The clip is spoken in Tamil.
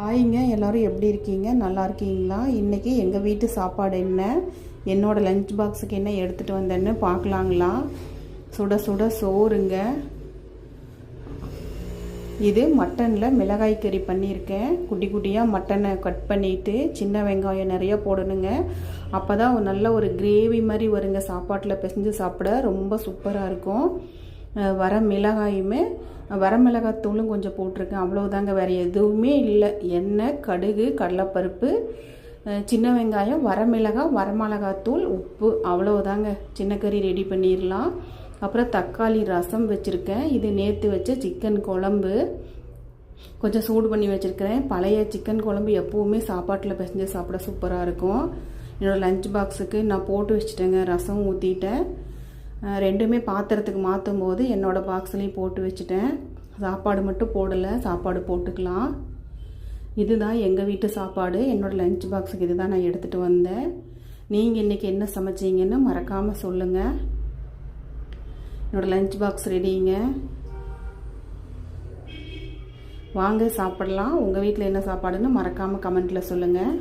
ஹாய்ங்க எல்லாரும் எப்படி இருக்கீங்க? நல்லா இருக்கீங்களா? இன்றைக்கி எங்கள் வீட்டு சாப்பாடு என்ன? என்னோடய லஞ்ச் பாக்ஸுக்கு என்ன எடுத்துகிட்டு வந்தேன்னு பார்க்கலாங்களா? சுட சுட சோறுங்க. இது மட்டனில் மிளகாய் கறி பண்ணியிருக்கேன். குட்டி குட்டியாக மட்டனை கட் பண்ணிவிட்டு சின்ன வெங்காயம் நிறையா போடணுங்க. அப்போ தான் நல்ல ஒரு கிரேவி மாதிரி வருங்க. சாப்பாட்டில் பிசைஞ்சு சாப்பிட ரொம்ப சூப்பராக இருக்கும். வர மிளகாயுமே வர கொஞ்சம் போட்டிருக்கேன். அவ்வளோதாங்க வேறு எதுவுமே இல்லை. எண்ணெய் கடுகு கடலைப்பருப்பு சின்ன வெங்காயம் வரமிளகாய் வரமிளகாத்தூள் உப்பு அவ்வளோதாங்க சின்ன கறி ரெடி பண்ணிடலாம். அப்புறம் தக்காளி ரசம் வச்சுருக்கேன். இது நேற்று வச்ச சிக்கன் குழம்பு. கொஞ்சம் சூடு பண்ணி வச்சுருக்கிறேன். பழைய சிக்கன் குழம்பு எப்போவுமே சாப்பாட்டில் பிசைஞ்சு சாப்பிட சூப்பராக இருக்கும். என்னோடய லஞ்ச் பாக்ஸுக்கு நான் போட்டு வச்சுட்டேங்க. ரசம் ஊற்றிட்டேன் ரெண்டுமே பாத்திரத்துக்கு மாற்றும் போது என்னோடய பாக்ஸ்லேயும் போட்டு வச்சுட்டேன். சாப்பாடு மட்டும் போடலை சாப்பாடு போட்டுக்கலாம். இதுதான் எங்கள் வீட்டு சாப்பாடு. என்னோடய லஞ்ச் பாக்ஸுக்கு இதுதான் நான் எடுத்துகிட்டு வந்தேன். நீங்கள் இன்றைக்கி என்ன சமைச்சீங்கன்னு மறக்காமல் சொல்லுங்கள் என்னோடய லஞ்ச் பாக்ஸ் ரெடிங்க வாங்க சாப்பிடலாம். உங்கள் வீட்டில் என்ன சாப்பாடுன்னு மறக்காமல் கமெண்ட்டில் சொல்லுங்கள்